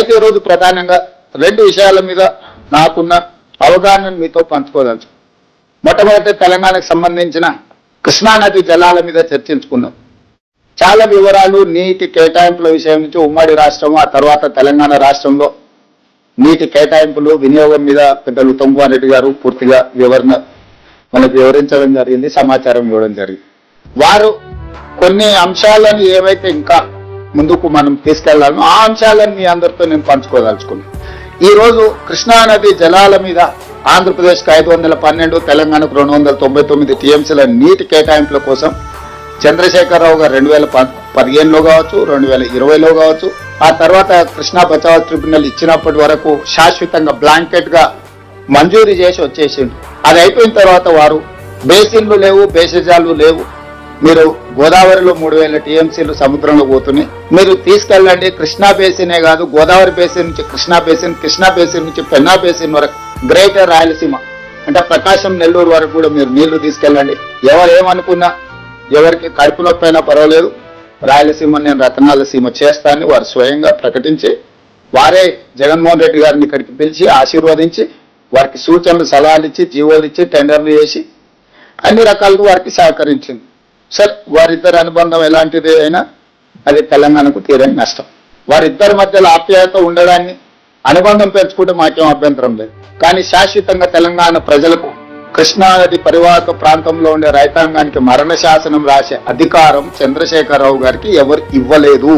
అయితే ఈరోజు ప్రధానంగా రెండు విషయాల మీద నాకున్న అవగాహనను మీతో పంచుకోదలుచు. మొట్టమొదటి తెలంగాణకు సంబంధించిన కృష్ణానది జలాల మీద చర్చించుకున్నాం. చాలా వివరాలు నీటి కేటాయింపుల విషయం నుంచి ఉమ్మడి రాష్ట్రం ఆ తర్వాత తెలంగాణ రాష్ట్రంలో నీటి కేటాయింపులు వినియోగం మీద పెద్దలు ఉత్తమ్ రెడ్డి గారు పూర్తిగా వివరణ మనకు వివరించడం జరిగింది సమాచారం ఇవ్వడం జరిగింది. వారు కొన్ని అంశాలను ఏవైతే ఇంకా ముందుకు మనం తీసుకెళ్ళాలను ఆ అంశాలను మీ అందరితో నేను పంచుకోదలుచుకున్నాను ఈ రోజు కృష్ణా నది జలాల మీద ఆంధ్రప్రదేశ్కి ఐదు వందల పన్నెండు తెలంగాణకు రెండు వందల తొంభై తొమ్మిది టీఎంసీల నీటి కేటాయింపుల కోసం చంద్రశేఖరరావు గారు రెండు వేల పదిహేనులో కావచ్చు రెండు వేల ఇరవైలో కావచ్చు ఆ తర్వాత కృష్ణా బచావ్ ట్రిబ్యునల్ ఇచ్చినప్పటి వరకు శాశ్వతంగా బ్లాంకెట్గా మంజూరు చేసి వచ్చేసిండు. అది అయిపోయిన తర్వాత వారు బేసిన్లు లేవు బేసిజాలు లేవు మీరు గోదావరిలో మూడు వేల టీఎంసీలు సముద్రంలో పోతున్నాయి. మీరు తీసుకెళ్ళండి కృష్ణా బేసినే కాదు గోదావరి బేసిన్ నుంచి కృష్ణా బేసిన్ కృష్ణా బేసిన్ నుంచి పెన్నా బేసిన్ వరకు గ్రేటర్ రాయలసీమ. అంటే ప్రకాశం నెల్లూరు వరకు కూడా మీరు నీళ్ళు తీసుకెళ్ళండి. ఎవరు ఏమనుకున్నా ఎవరికి కడుపు నొప్పి అయినా పర్వాలేదు. రాయలసీమ నేను రతనాల సీమ చేస్తానని వారు స్వయంగా ప్రకటించి వారే జగన్మోహన్ రెడ్డి గారిని ఇక్కడికి పిలిచి ఆశీర్వదించి వారికి సూచనలు సలహాలు ఇచ్చి జీవోలు ఇచ్చి టెండర్లు చేసి అన్ని రకాలుగా వారికి సహకరించింది. సార్ వారిద్దరి అనుబంధం ఎలాంటిది అయినా అది తెలంగాణకు తీరని నష్టం. వారిద్దరి మధ్యలో ఆప్యాయత ఉండడాన్ని అనుబంధం పెంచుకుంటే మాకేం అభ్యంతరం లేదు. కానీ శాశ్వతంగా తెలంగాణ ప్రజలకు కృష్ణానది పరివాహక ప్రాంతంలో ఉండే రైతాంగానికి మరణ శాసనం రాసే అధికారం చంద్రశేఖరరావు గారికి ఎవరు ఇవ్వలేదు.